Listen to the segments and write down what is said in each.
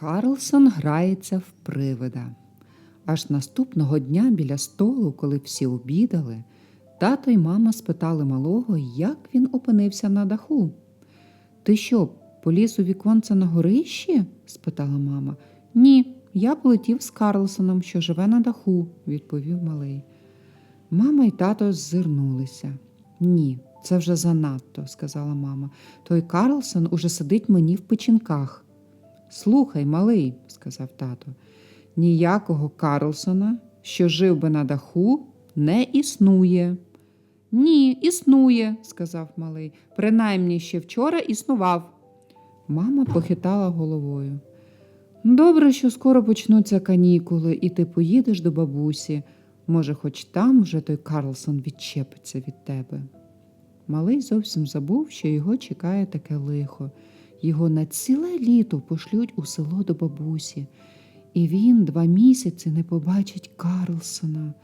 Карлсон грається в привида. Аж наступного дня біля столу, коли всі обідали, тато й мама спитали малого, як він опинився на даху. Ти що, поліз у віконце на горищі? спитала мама. Ні, я полетів з Карлсоном, що живе на даху, відповів малий. Мама й тато ззирнулися. Ні, це вже занадто, сказала мама. Той Карлсон уже сидить мені в печінках. Слухай, малий, сказав тато, ніякого Карлсона, що жив би на даху, не існує. Ні, існує, сказав малий. Принаймні ще вчора існував. Мама похитала головою. Добре, що скоро почнуться канікули, і ти поїдеш до бабусі. Може, хоч там вже той Карлсон відчепиться від тебе. Малий зовсім забув, що його чекає таке лихо. Його на ціле літо пошлють у село до бабусі, і він два місяці не побачить Карлсона.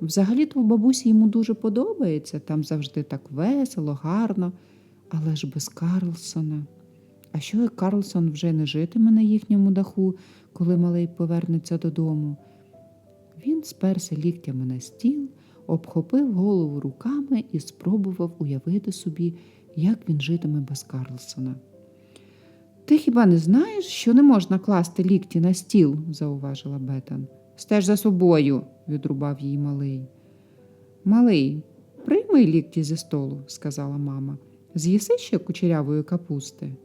Взагалі-то бабусі йому дуже подобається, там завжди так весело, гарно, але ж без Карлсона. А що як Карлсон вже не житиме на їхньому даху, коли малий повернеться додому? Він сперся ліктями на стіл, обхопив голову руками і спробував уявити собі, як він житиме без Карлсона. Ти хіба не знаєш, що не можна класти лікті на стіл? зауважила Бетан. Стеж за собою, відрубав їй малий. Малий, прийми лікті зі столу, сказала мама. З'їси ще кучерявої капусти?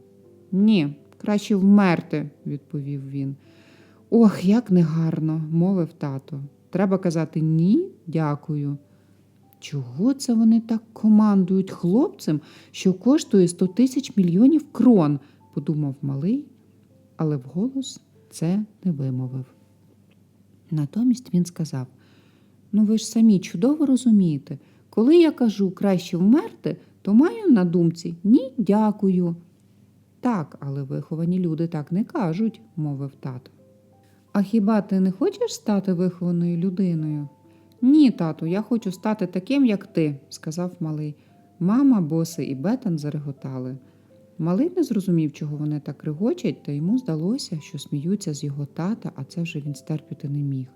Ні, краще вмерти, відповів він. Ох, як негарно, мовив тато. Треба казати ні, дякую. Чого це вони так командують хлопцем, що коштує сто тисяч мільйонів крон? Подумав малий, але вголос це не вимовив. Натомість він сказав: Ну, ви ж самі чудово розумієте, коли я кажу краще вмерти, то маю на думці ні, дякую. Так, але виховані люди так не кажуть, мовив тато. А хіба ти не хочеш стати вихованою людиною? Ні, тату, я хочу стати таким, як ти, сказав малий. Мама, боси і Бетан зареготали. Малий не зрозумів, чого вони так регочуть, та йому здалося, що сміються з його тата, а це вже він стерпіти не міг.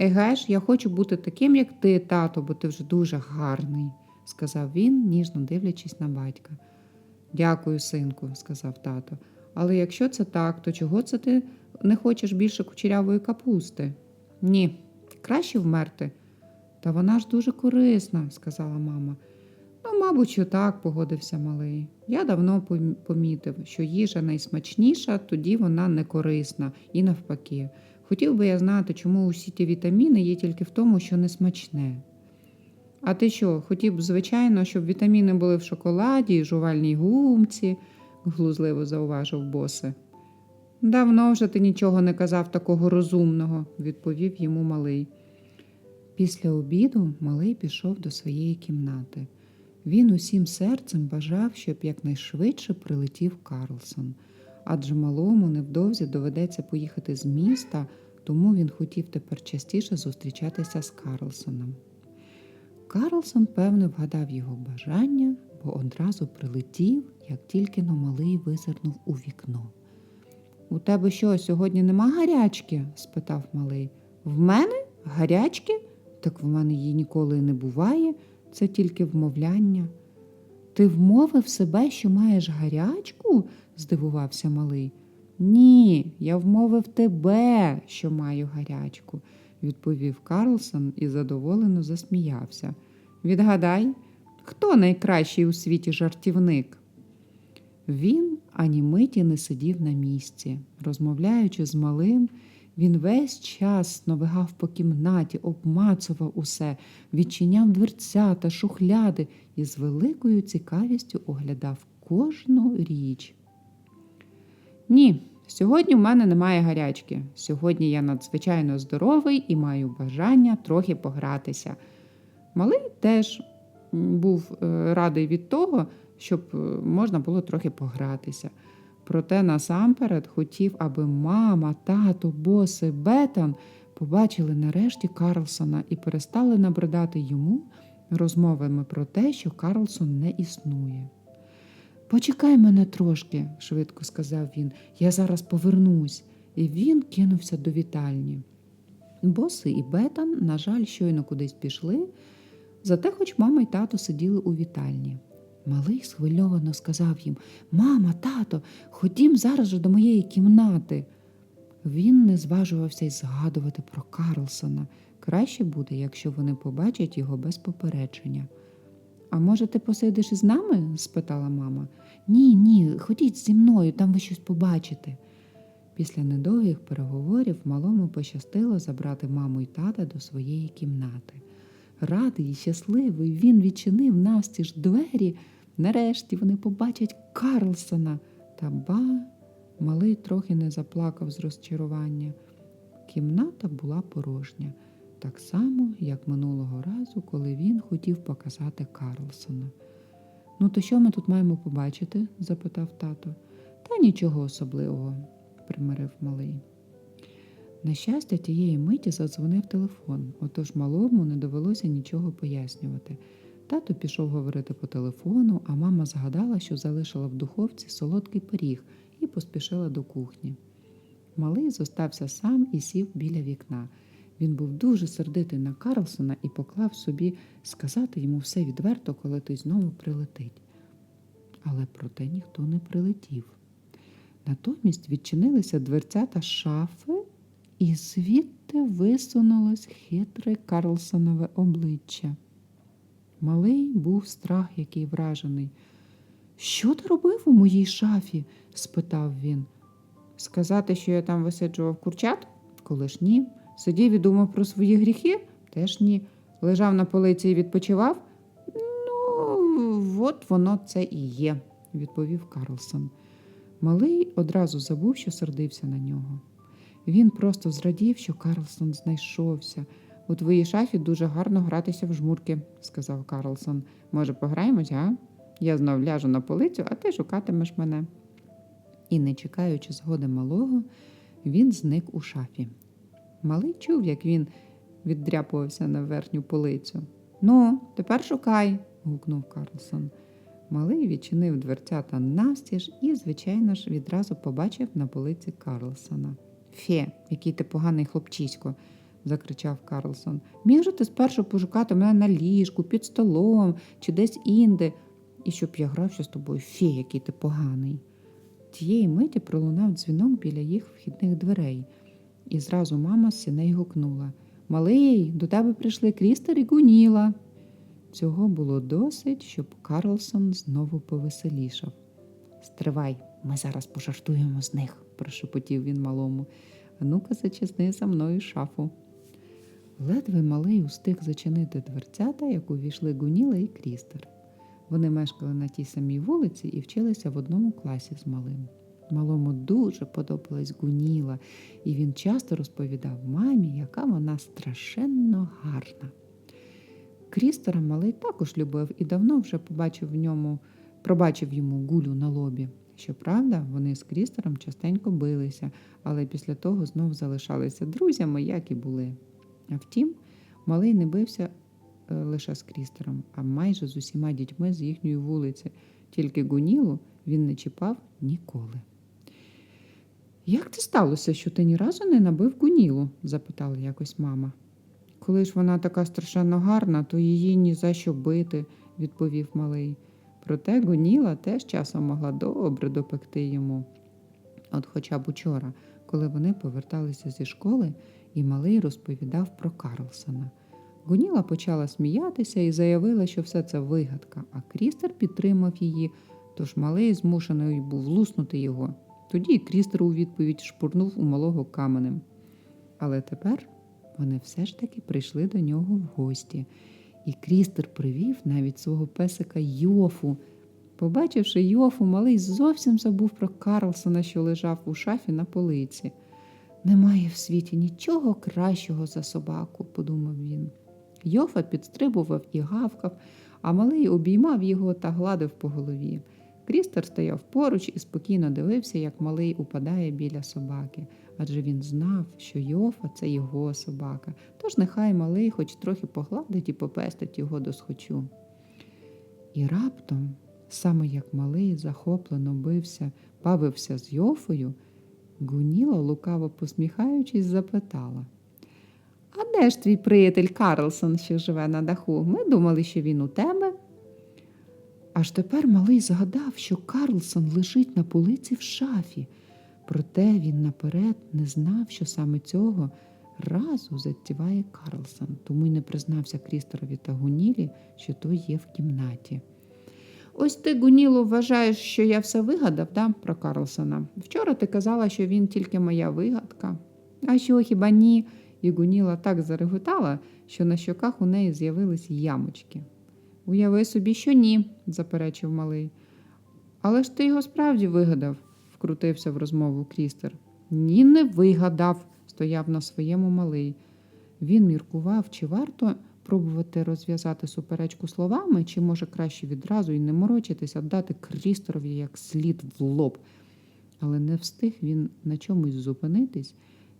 Еге ж, я хочу бути таким, як ти, тато, бо ти вже дуже гарний, сказав він, ніжно дивлячись на батька. Дякую, синку, сказав тато. Але якщо це так, то чого це ти не хочеш більше кучерявої капусти? Ні, краще вмерти. Та вона ж дуже корисна, сказала мама. Ну, мабуть, що так, погодився малий. Я давно помітив, що їжа найсмачніша, тоді вона не корисна, і навпаки. Хотів би я знати, чому усі ті вітаміни є тільки в тому, що не смачне. А ти що, хотів б, звичайно, щоб вітаміни були в шоколаді, жувальній гумці, глузливо зауважив босе. Давно вже ти нічого не казав такого розумного, відповів йому малий. Після обіду малий пішов до своєї кімнати. Він усім серцем бажав, щоб якнайшвидше прилетів Карлсон, адже малому невдовзі доведеться поїхати з міста, тому він хотів тепер частіше зустрічатися з Карлсоном. Карлсон, певне, вгадав його бажання, бо одразу прилетів, як тільки но малий визирнув у вікно. У тебе що, сьогодні нема гарячки? спитав малий. В мене гарячки? Так в мене її ніколи не буває, це тільки вмовляння. Ти вмовив себе, що маєш гарячку? здивувався малий. Ні, я вмовив тебе, що маю гарячку, відповів Карлсон і задоволено засміявся. Відгадай, хто найкращий у світі жартівник? Він ані миті не сидів на місці. Розмовляючи з малим, він весь час навигав по кімнаті, обмацував усе, відчиняв дверця та шухляди і з великою цікавістю оглядав кожну річ. Ні, сьогодні в мене немає гарячки. Сьогодні я надзвичайно здоровий і маю бажання трохи погратися. Малий теж був е, радий від того, щоб е, можна було трохи погратися. Проте насамперед хотів, аби мама, тато, боси, Бетан побачили нарешті Карлсона і перестали набридати йому розмовами про те, що Карлсон не існує. Почекай мене трошки, швидко сказав він, я зараз повернусь. і він кинувся до вітальні. Боси і Бетан, на жаль, щойно кудись пішли, зате хоч мама й тато сиділи у вітальні. Малий схвильовано сказав їм Мама, тато, ходім зараз же до моєї кімнати. Він не зважувався й згадувати про Карлсона. Краще буде, якщо вони побачать його без попередження. А може, ти посидиш із нами? спитала мама. Ні, ні, ходіть зі мною, там ви щось побачите. Після недовгих переговорів малому пощастило забрати маму й тата до своєї кімнати. Радий і щасливий, він відчинив навстіж двері. Нарешті вони побачать Карлсона. Та ба, малий трохи не заплакав з розчарування. Кімната була порожня, так само, як минулого разу, коли він хотів показати Карлсона. Ну, то що ми тут маємо побачити? запитав тато. Та нічого особливого, примирив малий. На щастя, тієї миті задзвонив телефон, отож малому не довелося нічого пояснювати. Тато пішов говорити по телефону, а мама згадала, що залишила в духовці солодкий пиріг і поспішила до кухні. Малий зостався сам і сів біля вікна. Він був дуже сердитий на Карлсона і поклав собі сказати йому все відверто, коли той знову прилетить. Але проте ніхто не прилетів. Натомість відчинилися дверцята шафи, і звідти висунулось хитре Карлсонове обличчя. Малий був страх, який вражений. Що ти робив у моїй шафі? спитав він. Сказати, що я там висиджував курчат? Коли ж ні. Сидів і думав про свої гріхи? Теж ні. Лежав на полиці і відпочивав? Ну, от воно це і є, відповів Карлсон. Малий одразу забув, що сердився на нього. Він просто зрадів, що Карлсон знайшовся. У твоїй шафі дуже гарно гратися в жмурки, сказав Карлсон. Може, пограємось, а? Я знов ляжу на полицю, а ти шукатимеш мене. І, не чекаючи згоди малого, він зник у шафі. Малий чув, як він віддряпувався на верхню полицю. Ну, тепер шукай, гукнув Карлсон. Малий відчинив дверцята навстіж і, звичайно ж, відразу побачив на полиці Карлсона. Фе, який ти поганий хлопчисько, закричав Карлсон. Міг же ти спершу пошукати мене на ліжку, під столом чи десь інде, і щоб я грався з тобою, фе, який ти поганий. Тієї миті пролунав дзвінок біля їх вхідних дверей, і зразу мама з сіней гукнула Малий, до тебе прийшли Крістер і Гуніла. Цього було досить, щоб Карлсон знову повеселішав. Стривай, ми зараз пожартуємо з них, прошепотів він малому. Ну-ка, зачисни за мною шафу. Ледве малий устиг зачинити дверцята, як увійшли Гуніла і Крістер. Вони мешкали на тій самій вулиці і вчилися в одному класі з малим. Малому дуже подобалась Гуніла, і він часто розповідав мамі, яка вона страшенно гарна. Крістера малий також любив і давно вже побачив в ньому, пробачив йому гулю на лобі. Щоправда, вони з Крістером частенько билися, але після того знов залишалися друзями, як і були. Втім, малий не бився е, лише з Крістером, а майже з усіма дітьми з їхньої вулиці, тільки Гунілу він не чіпав ніколи. Як це сталося, що ти ні разу не набив Гунілу? запитала якось мама. Коли ж вона така страшенно гарна, то її ні за що бити, відповів малий. Проте Гуніла теж часом могла добре допекти йому. От хоча б учора, коли вони поверталися зі школи, і малий розповідав про Карлсона. Гуніла почала сміятися і заявила, що все це вигадка, а Крістер підтримав її, тож малий змушений був луснути його. Тоді Крістер у відповідь шпурнув у малого каменем. Але тепер вони все ж таки прийшли до нього в гості, і Крістер привів навіть свого песика Йофу. Побачивши Йофу, малий зовсім забув про Карлсона, що лежав у шафі на полиці. Немає в світі нічого кращого за собаку, подумав він. Йофа підстрибував і гавкав, а малий обіймав його та гладив по голові. Крістер стояв поруч і спокійно дивився, як малий упадає біля собаки, адже він знав, що Йофа це його собака, тож нехай малий хоч трохи погладить і попестить його до схочу. І раптом, саме як малий захоплено бився, бавився з Йофою, Гуніла, лукаво посміхаючись, запитала. А де ж твій приятель Карлсон, що живе на даху? Ми думали, що він у тебе. Аж тепер малий згадав, що Карлсон лежить на полиці в шафі. Проте він наперед не знав, що саме цього разу затіває Карлсон, тому й не признався Крістерові та Гунілі, що той є в кімнаті. Ось ти, Гуніло, вважаєш, що я все вигадав, да, про Карлсона. Вчора ти казала, що він тільки моя вигадка. А що хіба ні? І Гуніла так зареготала, що на щоках у неї з'явились ямочки. Уяви собі, що ні, заперечив малий. Але ж ти його справді вигадав, вкрутився в розмову Крістер. Ні, не вигадав, стояв на своєму малий. Він міркував, чи варто пробувати розв'язати суперечку словами, чи може краще відразу і не морочитися, дати Крістерові як слід в лоб. Але не встиг він на чомусь зупинитись,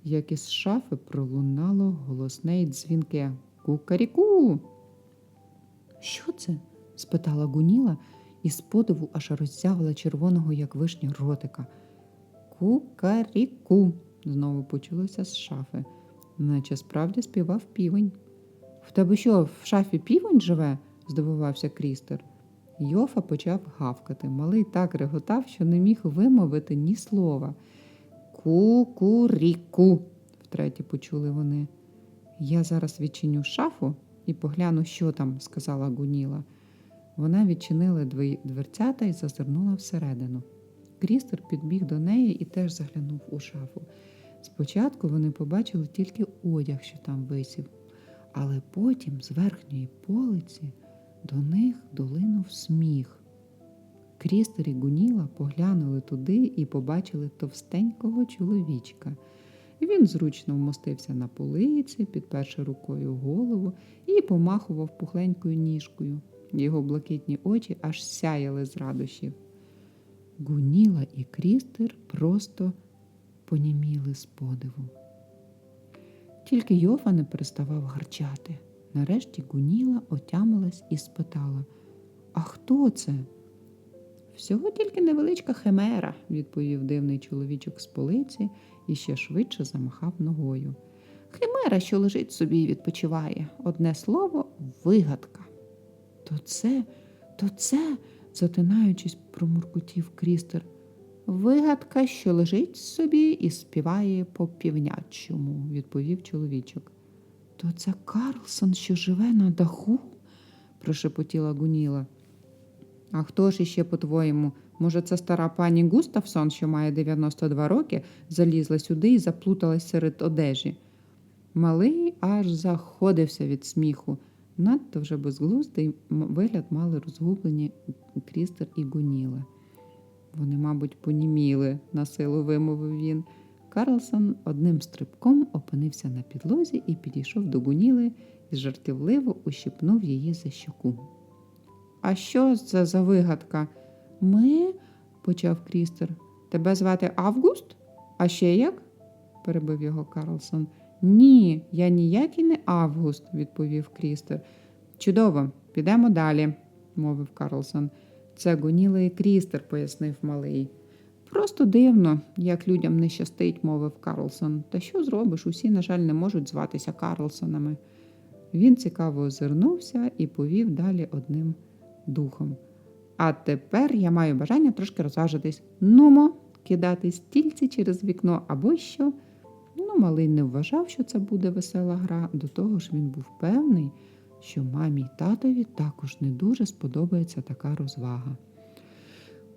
як із шафи пролунало голосне й дзвінке Кукаріку. Що це? спитала Гуніла і з подиву аж роззявила червоного, як вишня, ротика. Кукаріку, знову почулося з шафи, наче справді співав півень. В тебе що, в шафі півень живе? здивувався Крістер. Йофа почав гавкати. Малий так реготав, що не міг вимовити ні слова. Кукуріку, втретє почули вони. Я зараз відчиню шафу і погляну, що там, сказала Гуніла. Вона відчинила дверцята і зазирнула всередину. Крістер підбіг до неї і теж заглянув у шафу. Спочатку вони побачили тільки одяг, що там висів, але потім з верхньої полиці до них долинув сміх. Крістер і Гуніла поглянули туди і побачили товстенького чоловічка. Він зручно вмостився на полиці, підперши рукою голову і помахував пухленькою ніжкою. Його блакитні очі аж сяяли з радощів. Гуніла і Крістер просто поніміли з подиву. Тільки Йофа не переставав гарчати. Нарешті Гуніла отямилась і спитала: А хто це? Всього тільки невеличка химера, відповів дивний чоловічок з полиці і ще швидше замахав ногою. Химера, що лежить собі і відпочиває. Одне слово вигадка. То це, то це, затинаючись, промуркотів Крістер. Вигадка, що лежить собі і співає по півнячому, відповів чоловічок. То це Карлсон, що живе на даху? прошепотіла Гуніла. А хто ж іще, по-твоєму? Може, це стара пані Густавсон, що має 92 роки, залізла сюди і заплуталась серед одежі. Малий аж заходився від сміху. Надто вже безглуздий вигляд мали розгублені Крістер і Гуніла. Вони, мабуть, поніміли, насилу вимовив він. Карлсон одним стрибком опинився на підлозі і підійшов до Гуніли і жартівливо ущипнув її за щоку. А що це за вигадка? Ми, почав Крістер. Тебе звати Август? А ще як? перебив його Карлсон. Ні, я ніякий не Август, відповів Крістер. Чудово, підемо далі, мовив Карлсон. Це Гуніла і Крістер, пояснив малий. Просто дивно, як людям не щастить, мовив Карлсон. Та що зробиш? Усі, на жаль, не можуть зватися Карлсонами. Він цікаво озирнувся і повів далі одним духом. А тепер я маю бажання трошки розважитись. Нумо, кидати стільці через вікно або що. Ну, малий не вважав, що це буде весела гра. До того ж, він був певний, що мамі й татові також не дуже сподобається така розвага.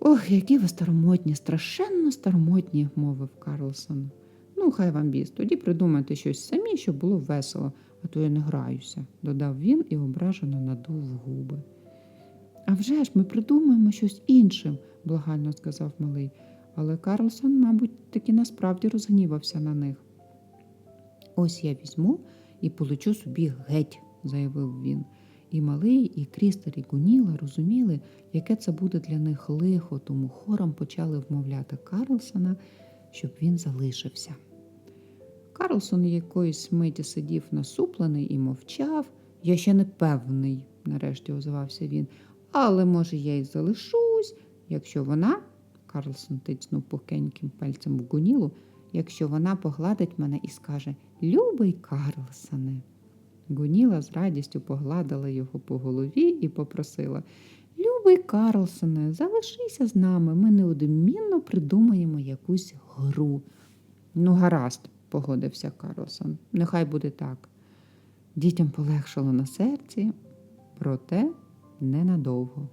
Ох, які ви старомотні, страшенно старомотні, мовив Карлсон. Ну, хай вам біс, тоді придумайте щось самі, щоб було весело, а то я не граюся, додав він і ображено надув губи. А вже ж ми придумаємо щось іншим, благально сказав малий, але Карлсон, мабуть, таки насправді розгнівався на них. Ось я візьму і полечу собі геть, заявив він. І малий, і Крістер, і Гуніла розуміли, яке це буде для них лихо, тому хором почали вмовляти Карлсона, щоб він залишився. Карлсон якоїсь миті сидів насуплений і мовчав. Я ще не певний, нарешті озвався він. Але, може, я й залишусь, якщо вона, Карлсон тицнув пухеньким пальцем в гунілу, якщо вона погладить мене і скаже Любий Карлсоне. Гуніла з радістю погладила його по голові і попросила Любий Карлсоне, залишися з нами, ми неодмінно придумаємо якусь гру. Ну, гаразд, погодився Карлсон. Нехай буде так. Дітям полегшало на серці, проте ненадовго.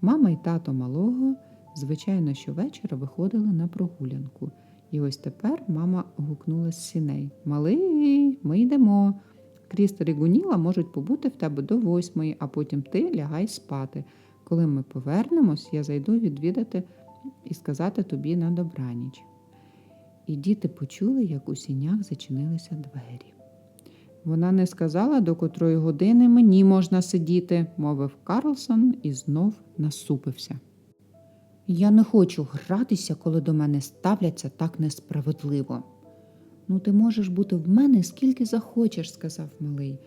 Мама й тато малого, звичайно, щовечора виходили на прогулянку. І ось тепер мама гукнула з сіней Малий, ми йдемо. Крістер і Гуніла можуть побути в тебе до восьмої, а потім ти лягай спати. Коли ми повернемось, я зайду відвідати і сказати тобі на добраніч. І діти почули, як у сінях зачинилися двері. Вона не сказала, до котрої години мені можна сидіти, мовив Карлсон і знов насупився. Я не хочу гратися, коли до мене ставляться так несправедливо. Ну, ти можеш бути в мене скільки захочеш, сказав малий.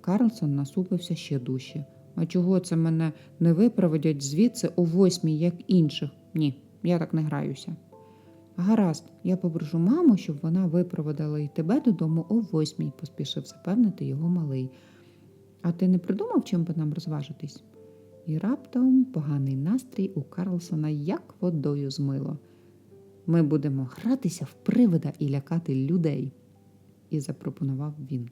Карлсон насупився ще дужче. А чого це мене не випроводять звідси о восьмій, як інших? Ні, я так не граюся. Гаразд, я попрошу маму, щоб вона випроводила і тебе додому о восьмій, поспішив запевнити його малий. А ти не придумав, чим би нам розважитись? І раптом поганий настрій у Карлсона як водою змило. Ми будемо гратися в привида і лякати людей, і запропонував він.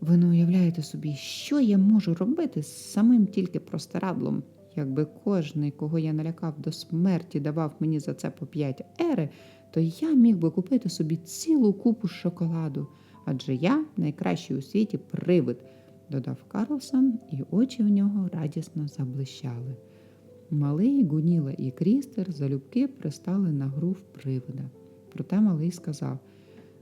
Ви не уявляєте собі, що я можу робити з самим тільки простирадлом. Якби кожний, кого я налякав до смерті, давав мені за це по п'ять ери, то я міг би купити собі цілу купу шоколаду, адже я найкращий у світі привид, додав Карлсон, і очі в нього радісно заблищали. Малий, Гуніла і Крістер залюбки пристали на гру в привида. Проте малий сказав: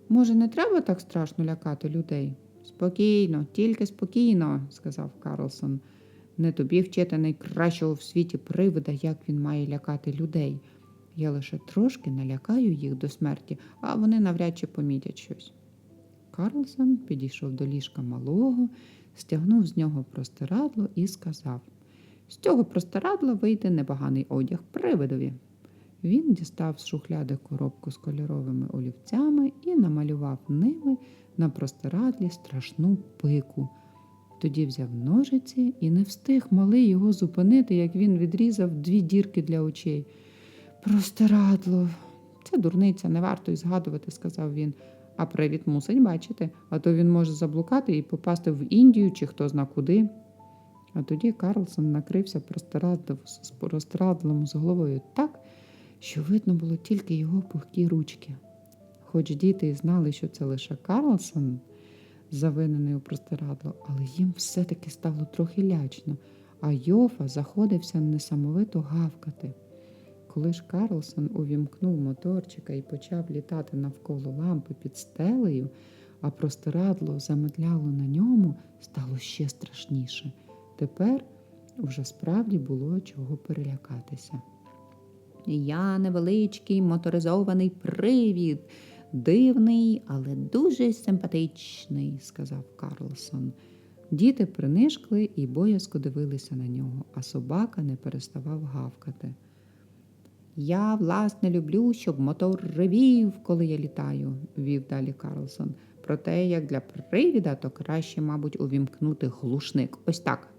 Може, не треба так страшно лякати людей? Спокійно, тільки спокійно, сказав Карлсон. Не тобі вчити найкращого в світі привида, як він має лякати людей. Я лише трошки налякаю їх до смерті, а вони навряд чи помітять щось. Карлсон підійшов до ліжка малого, стягнув з нього простирадло і сказав: з цього простирадла вийде непоганий одяг привидові. Він дістав з шухляди коробку з кольоровими олівцями і намалював ними на простирадлі страшну пику. Тоді взяв ножиці і не встиг малий його зупинити, як він відрізав дві дірки для очей. Простирадло, це дурниця, не варто й згадувати, сказав він. А привід мусить бачити, а то він може заблукати і попасти в Індію чи хто зна куди. А тоді Карлсон накрився простирадлом з головою так, що видно було тільки його пухкі ручки. Хоч діти і знали, що це лише Карлсон, завинений у простирадло, але їм все-таки стало трохи лячно, а Йофа заходився несамовито гавкати. Коли ж Карлсон увімкнув моторчика і почав літати навколо лампи під стелею, а простирадло замедляло на ньому, стало ще страшніше. Тепер уже справді було чого перелякатися. Я невеличкий моторизований привід, дивний, але дуже симпатичний, сказав Карлсон. Діти принишкли і боязко дивилися на нього, а собака не переставав гавкати. Я, власне, люблю, щоб мотор ревів, коли я літаю, вів далі Карлсон. Проте, як для привіда, то краще, мабуть, увімкнути глушник. Ось так.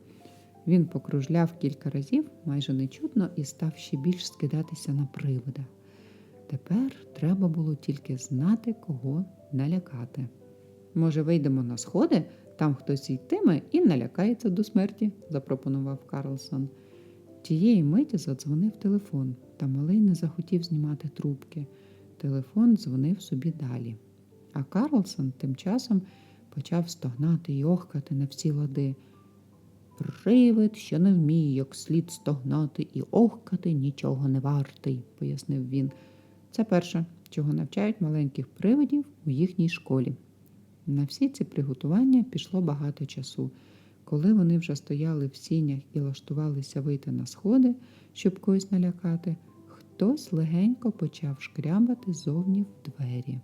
Він покружляв кілька разів, майже нечутно, і став ще більш скидатися на привида. Тепер треба було тільки знати, кого налякати. Може, вийдемо на сходи, там хтось йтиме і налякається до смерті, запропонував Карлсон. Тієї миті задзвонив телефон, та малий не захотів знімати трубки. Телефон дзвонив собі далі. А Карлсон тим часом почав стогнати й охкати на всі лади. Привид, що не вміє, як слід стогнати і охкати, нічого не вартий, пояснив він. Це перше, чого навчають маленьких привидів у їхній школі. На всі ці приготування пішло багато часу. Коли вони вже стояли в сінях і лаштувалися вийти на сходи, щоб когось налякати, хтось легенько почав шкрябати зовні в двері.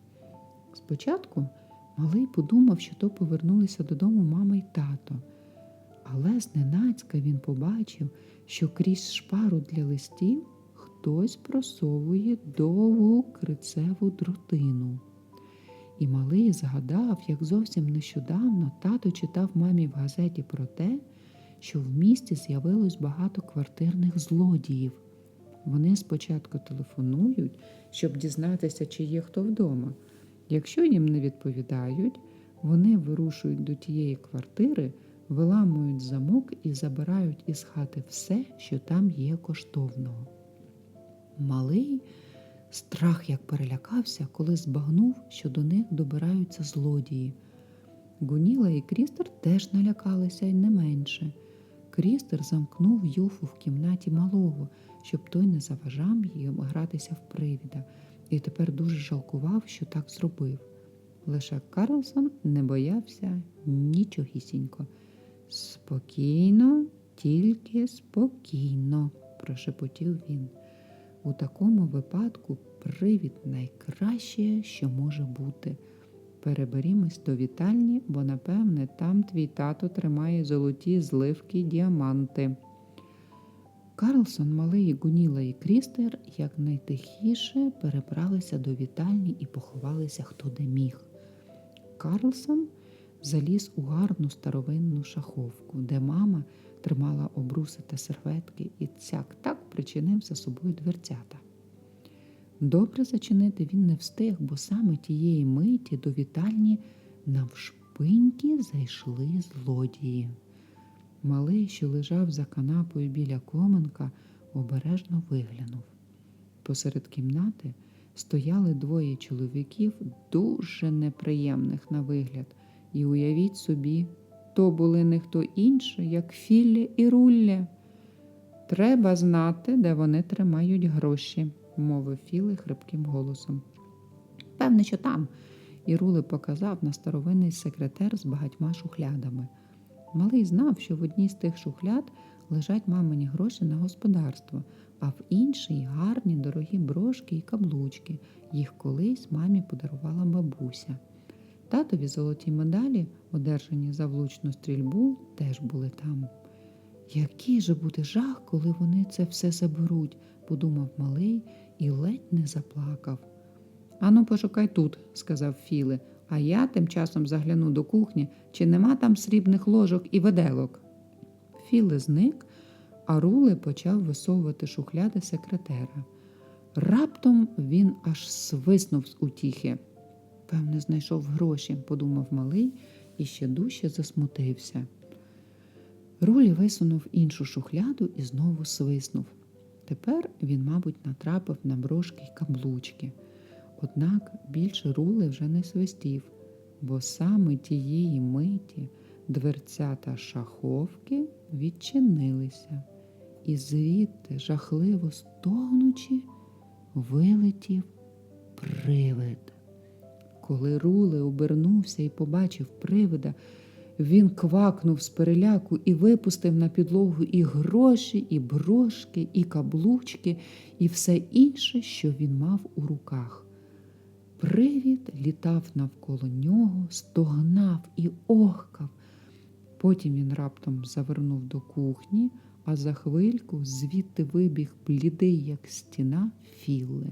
Спочатку малий подумав, що то повернулися додому мама й тато. Але зненацька він побачив, що крізь шпару для листів хтось просовує довгу крицеву дротину. І малий згадав, як зовсім нещодавно тато читав мамі в газеті про те, що в місті з'явилось багато квартирних злодіїв. Вони спочатку телефонують, щоб дізнатися, чи є хто вдома. Якщо їм не відповідають, вони вирушують до тієї квартири, виламують замок і забирають із хати все, що там є коштовного. Малий страх як перелякався, коли збагнув, що до них добираються злодії. Гуніла і Крістер теж налякалися й не менше. Крістер замкнув юфу в кімнаті малого, щоб той не заважав їм гратися в привіда, і тепер дуже жалкував, що так зробив. Лише Карлсон не боявся нічогісінько. Спокійно, тільки спокійно, прошепотів він. У такому випадку привід найкраще, що може бути. Переберімось до вітальні, бо, напевне, там твій тато тримає золоті зливки діаманти. Карлсон, малий Гуніла і Крістер якнайтихіше перебралися до вітальні і поховалися хто де міг. Карлсон заліз у гарну старовинну шаховку, де мама тримала обруси та серветки і цяк так причинив за собою дверцята. Добре зачинити він не встиг, бо саме тієї миті до вітальні навшпиньки зайшли злодії. Малий, що лежав за канапою біля коменка, обережно виглянув. Посеред кімнати стояли двоє чоловіків, дуже неприємних на вигляд, і уявіть собі, то були не хто інші, як Філлі і Руллі. Треба знати, де вони тримають гроші, мовив Філі хрипким голосом. Певне, що там. І Рули показав на старовинний секретер з багатьма шухлядами. Малий знав, що в одній з тих шухляд лежать мамині гроші на господарство, а в іншій гарні дорогі брошки і каблучки. Їх колись мамі подарувала бабуся. Татові золоті медалі, одержані за влучну стрільбу, теж були там. Який же буде жах, коли вони це все заберуть, подумав малий і ледь не заплакав. Ану, пошукай тут, сказав Філе, а я тим часом загляну до кухні, чи нема там срібних ложок і виделок. Філе зник, а Руле почав висовувати шухляди секретера. Раптом він аж свиснув з утіхи. Певне, знайшов гроші, подумав малий і ще дужче засмутився. Рулі висунув іншу шухляду і знову свиснув. Тепер він, мабуть, натрапив на брошки й каблучки. Однак більше рули вже не свистів, бо саме тієї миті дверцята шаховки відчинилися, і звідти, жахливо стогнучи, вилетів привид. Коли Руле обернувся і побачив привида, він квакнув з переляку і випустив на підлогу і гроші, і брошки, і каблучки, і все інше, що він мав у руках. Привід літав навколо нього, стогнав і охкав. Потім він раптом завернув до кухні, а за хвильку звідти вибіг блідий, як стіна, Філли.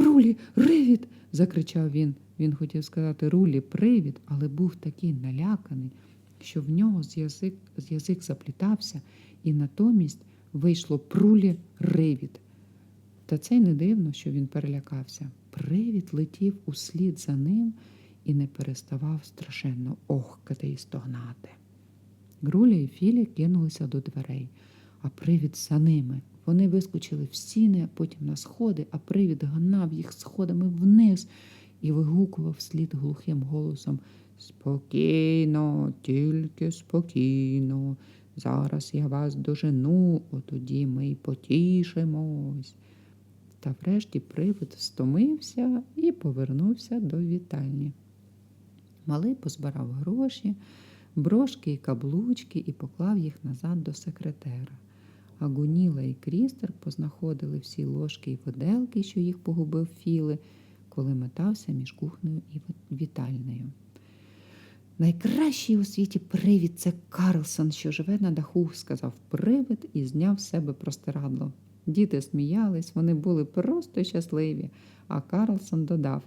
Прулі, ривід. закричав він. Він хотів сказати Рулі привід, але був такий наляканий, що в нього з язик, з язик заплітався, і натомість вийшло прулі ривід. Та це й не дивно, що він перелякався. Привід летів услід за ним і не переставав страшенно охкати і стогнати. Груля і Філі кинулися до дверей, а привід за ними. Вони вискочили в стіни, а потім на сходи, а привід гнав їх сходами вниз і вигукував слід глухим голосом Спокійно, тільки спокійно. Зараз я вас дожену, отоді ми й потішимось. Та врешті привид стомився і повернувся до вітальні. Малий позбирав гроші, брошки і каблучки і поклав їх назад до секретера. А Гуніла і Крістер познаходили всі ложки й виделки, що їх погубив Філи, коли метався між кухнею і вітальнею. Найкращий у світі привід це Карлсон, що живе на даху, сказав привид і зняв з себе простирадло. Діти сміялись, вони були просто щасливі, а Карлсон додав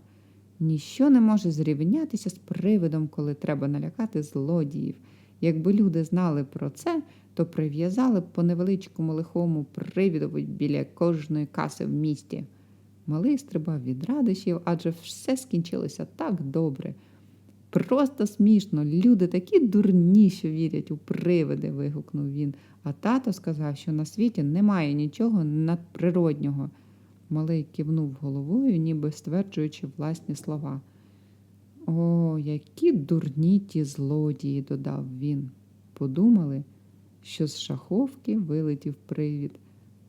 ніщо не може зрівнятися з привидом, коли треба налякати злодіїв. Якби люди знали про це, то прив'язали б по невеличкому лихому привідові біля кожної каси в місті. Малий стрибав від радощів, адже все скінчилося так добре. Просто смішно, люди такі дурні, що вірять у привиди, вигукнув він. А тато сказав, що на світі немає нічого надприроднього. Малий кивнув головою, ніби стверджуючи власні слова. О, які дурні ті злодії, додав він. Подумали, що з шаховки вилетів привід,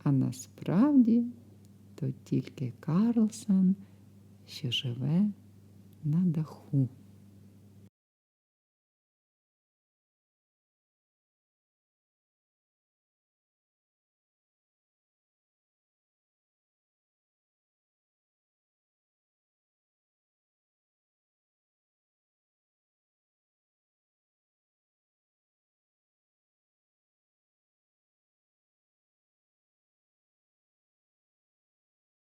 а насправді то тільки Карлсон, що живе на даху.